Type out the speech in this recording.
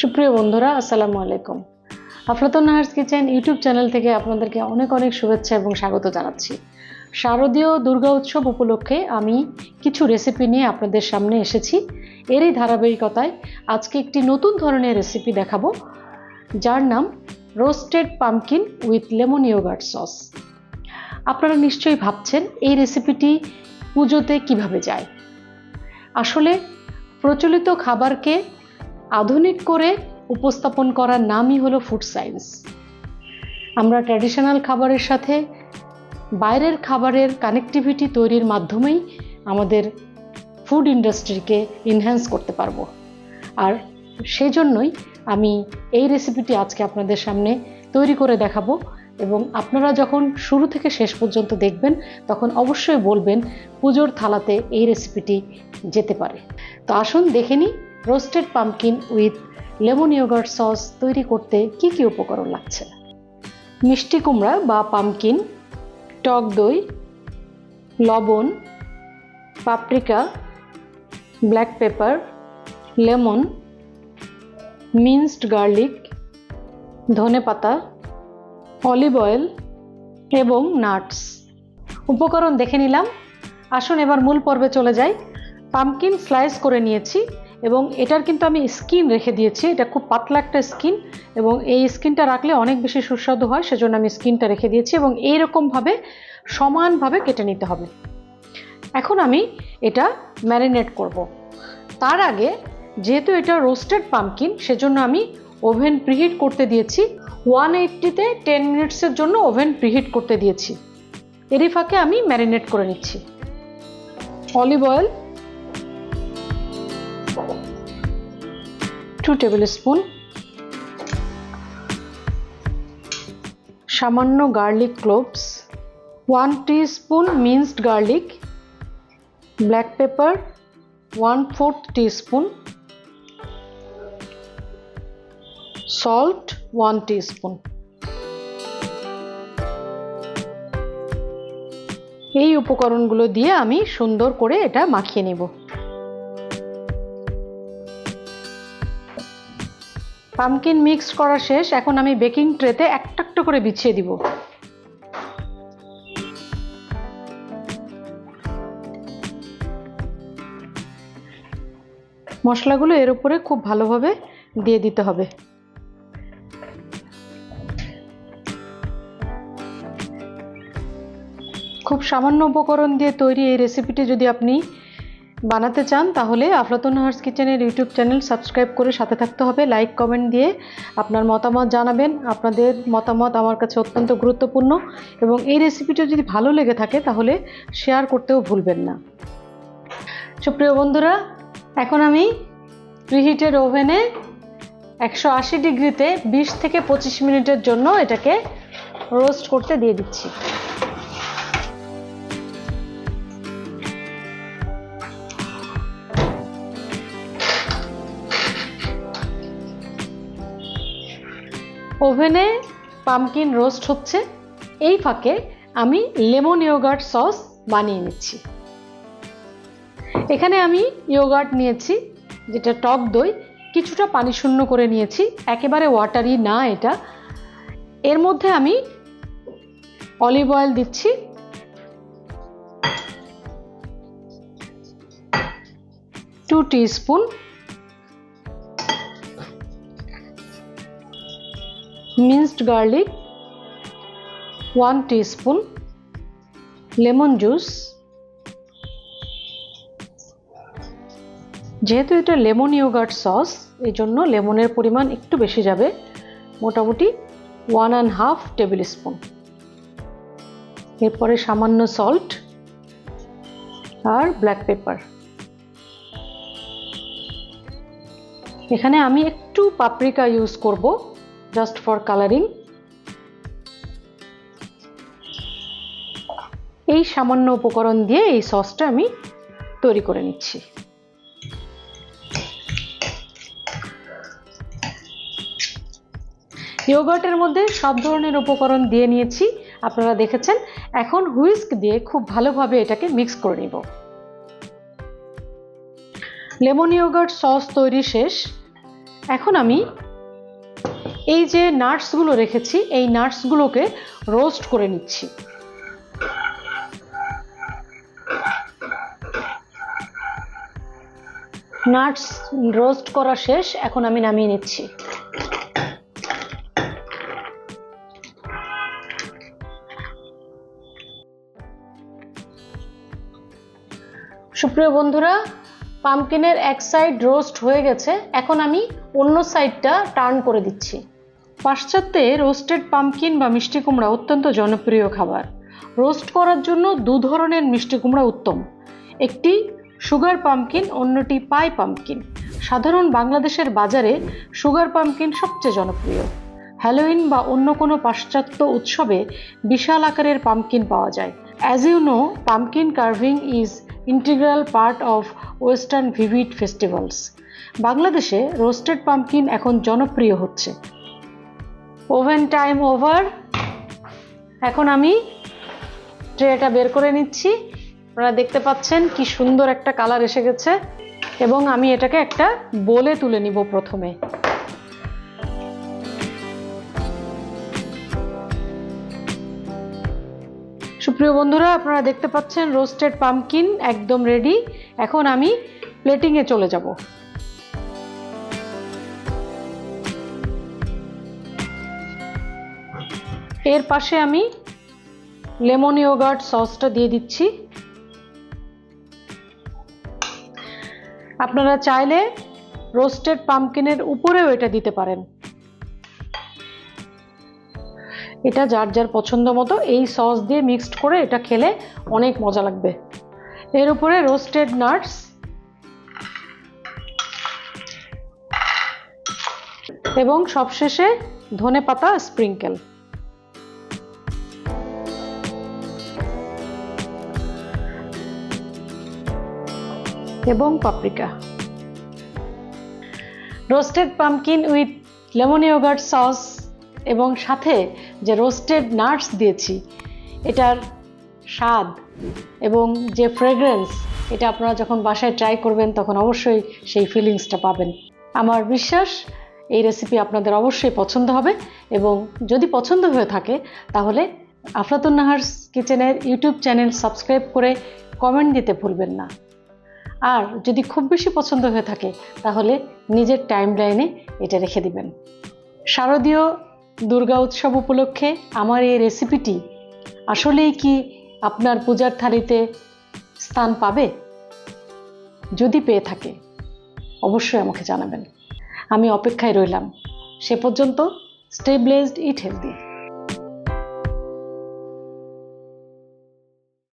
সুপ্রিয় বন্ধুরা, আসসালামু আলাইকুম। Aflatun Nahar's kitchen YouTube channel থেকে আপনাদেরকে অনেক অনেক শুভেচ্ছা এবং স্বাগত জানাচ্ছি। শারদীয় দুর্গা উৎসব উপলক্ষে আমি কিছু রেসিপি নিয়ে আপনাদের সামনে এসেছি। এরই ধারাবাহিকতায় আজকে একটি নতুন ধরনের রেসিপি দেখাবো, যার নাম roasted pumpkin with lemon yogurt sauce আপনারা নিশ্চয়ই ভাবছেন, এই রেসিপিটি পুজোতে কীভাবে যায়? আসলে প্রচলিত খাবারকে আধুনিক করে উপস্থাপন করার নামই হলো ফুড সায়েন্স আমরা ট্র্যাডিশনাল খাবারের সাথে বাইরের খাবারের কানেক্টিভিটি তৈরির মাধ্যমেই আমাদের ফুড ইন্ডাস্ট্রিকে ইনহ্যান্স করতে পারব। আর সেই জন্যই আমি এই রেসিপিটি আজকে আপনাদের সামনে তৈরি করে দেখাবো এবং আপনারা যখন শুরু থেকে শেষ পর্যন্ত দেখবেন, তখন অবশ্যই বলবেন পুজোর থালাতে এই রেসিপিটি যেতে পারে। তো আসুন দেখে নিই roasted pumpkin with lemon yogurt sauce তৈরি করতে কি কি উপকরণ লাগছে? মিষ্টি কুমড়া বা পামকিন, টক দই, লবণ, paprika, black pepper, lemon, minced garlic, ধনে পাতা, অলিভ অয়েল এবং নাটস। উপকরণ দেখে নিলাম। আসুন এবার মূল পর্বে চলে যাই। পামকিন স্লাইস করে নিয়েছি। এবং এটার কিন্তু আমি স্কিন রেখে দিয়েছি। এটা খুব পাতলা একটা স্কিন এবং এই স্কিনটা রাখলে অনেক বেশি সুস্বাদু হয়, সেজন্য আমি স্কিনটা রেখে দিয়েছি এবং এইরকমভাবে সমানভাবে কেটে নিতে হবে। এখন আমি এটা ম্যারিনেট করব। তার আগে যেহেতু এটা রোস্টেড পামকিন, সেজন্য আমি ওভেন প্রিহিট করতে দিয়েছি। ওয়ান এইট্টিতে টেন মিনিটসের জন্য ওভেন প্রিহিট করতে দিয়েছি। এরই ফাঁকে আমি ম্যারিনেট করে নিচ্ছি। Olive oil two table spoon সামান্য garlic cloves one spoon minced garlic black pepper one fourth spoon salt one spoon এই উপকরণগুলো দিয়ে আমি সুন্দর করে এটা মাখিয়ে নেব। পামকিন মিক্স করা শেষ, এখন আমি বেকিং ট্রেতে একটা একটা করে বিছিয়ে দিব। মশলাগুলো এর উপরে খুব ভালোভাবে দিয়ে দিতে হবে। খুব সামান্য উপকরণ দিয়ে তৈরি এই রেসিপিটি যদি আপনি বানাতে চান, তাহলে আফলাতুন হার্স কিচেনের ইউটিউব চ্যানেল সাবস্ক্রাইব করে সাথে থাকতে হবে। লাইক, কমেন্ট দিয়ে আপনার মতামত জানাবেন। আপনাদের মতামত আমার কাছে অত্যন্ত গুরুত্বপূর্ণ এবং এই রেসিপিটা যদি ভালো লেগে থাকে, তাহলে শেয়ার করতেও ভুলবেন না। সুপ্রিয় বন্ধুরা, এখন আমি প্রিহিটেড ওভেনে একশো আশি ডিগ্রিতে বিশ থেকে পঁচিশ মিনিটের জন্য এটাকে রোস্ট করতে দিয়ে দিচ্ছি। ওভেনে পামকিন রোস্ট হচ্ছে। এই ফাঁকে আমি লেমন ইয়োগার্ট সস বানিয়ে নিচ্ছি। এখানে আমি ইয়োগার্ট নিয়েছি, যেটা টক দই, কিছুটা পানি শূন্য করে নিয়েছি, একেবারে ওয়াটারি না এটা। এর মধ্যে আমি অলিভ অয়েল দিচ্ছি। Two spoon minced garlic 1 teaspoon lemon juice. যেহেতু এটা লেমন ইয়োগার্ট সস এই জন্য লেমনের পরিমাণ একটু বেশি যাবে, মোটামুটি one and half table spoon. এরপরে সামান্য সল্ট আর ব্ল্যাক পেপার। এখানে আমি একটু পাপরিকা ইউজ করব। জাস্ট ফর কালারিং এই সামান্য উপকরণ দিয়ে এই সসটা আমি তৈরি করে নিচ্ছি। ইয়োগার্টের মধ্যে সব ধরনের উপকরণ দিয়ে নিয়েছি। আপনারা দেখেছেন, এখন হুইস্ক দিয়ে খুব ভালোভাবে এটাকে মিক্স করে নিব। লেমন ইয়োগার্ট সস তৈরি শেষ। এখন আমি এই যে নাটসগুলো রেখেছি, এই নাটসগুলোকে রোস্ট করে নিচ্ছি। নাটস রোস্ট করা শেষ, এখন আমি নামিয়ে নিচ্ছি। সুপ্রিয় বন্ধুরা পামকিনের এক সাইড রোস্ট হয়ে গেছে, এখন আমি অন্য সাইডটা টার্ন করে দিচ্ছি। পাশ্চাত্যে রোস্টেড পামকিন বা মিষ্টি কুমড়া অত্যন্ত জনপ্রিয় খাবার। রোস্ট করার জন্য দু ধরনের মিষ্টি কুমড়া উত্তম। একটি সুগার পাম্পকিন, অন্যটি পাই পামকিন সাধারণ বাংলাদেশের বাজারে সুগার পামকিন সবচেয়ে জনপ্রিয়। হ্যালোইন বা অন্য কোনো পাশ্চাত্য উৎসবে বিশাল আকারের পামকিন পাওয়া যায়। As you know pumpkin carving is integral part of western vivid festivals বাংলাদেশে রোস্টেড পাম্পকিন এখন জনপ্রিয় হচ্ছে। Oven time over. এখন আমি ট্রেটা বের করে নিচ্ছি। আপনারা দেখতে পাচ্ছেন কি সুন্দর একটা কালার এসে গেছে এবং আমি এটাকে একটা বলে তুলে নিব প্রথমে। সুপ্রিয় বন্ধুরা, আপনারা দেখতে পাচ্ছেন রোস্টেড পামকিন একদম রেডি। এখন আমি প্লেটিংয়ে চলে যাব। এর পাশে আমি লেমন ইয়োগার্ট সসটা দিয়ে দিচ্ছি। আপনারা চাইলে রোস্টেড পামকিনের উপরেও এটা দিতে পারেন। এটা যার যার পছন্দ মতো এই সস দিয়ে মিক্সড করে এটা খেলে অনেক মজা লাগবে। এর উপরে রোস্টেড নাটস। এবং সবশেষে ধনে পাতা স্প্রিঙ্কেল এবং paprika. Roasted pumpkin with lemon yogurt sauce এবং সাথে যে রোস্টেড নাটস দিয়েছি, এটার স্বাদ এবং যে ফ্রেগ্রেন্স এটা আপনারা যখন বাসায় ট্রাই করবেন তখন অবশ্যই সেই ফিলিংসটা পাবেন। আমার বিশ্বাস, এই রেসিপি আপনাদের অবশ্যই পছন্দ হবে এবং যদি পছন্দ হয়ে থাকে, তাহলে আফলাতুন নাহার্স কিচেনের ইউটিউব চ্যানেল সাবস্ক্রাইব করে কমেন্ট দিতে ভুলবেন না। আর যদি খুব বেশি পছন্দ হয়ে থাকে, তাহলে নিজের টাইম লাইনে এটা রেখে দিবেন। শারদীয় দুর্গা উৎসব উপলক্ষে আমার এই রেসিপিটি আসলেই কি আপনার পূজার থালিতে স্থান পাবে? যদি পেয়ে থাকে, অবশ্যই আমাকে জানাবেন। আমি অপেক্ষায় রইলাম। সে পর্যন্ত স্টে ইট হেলদি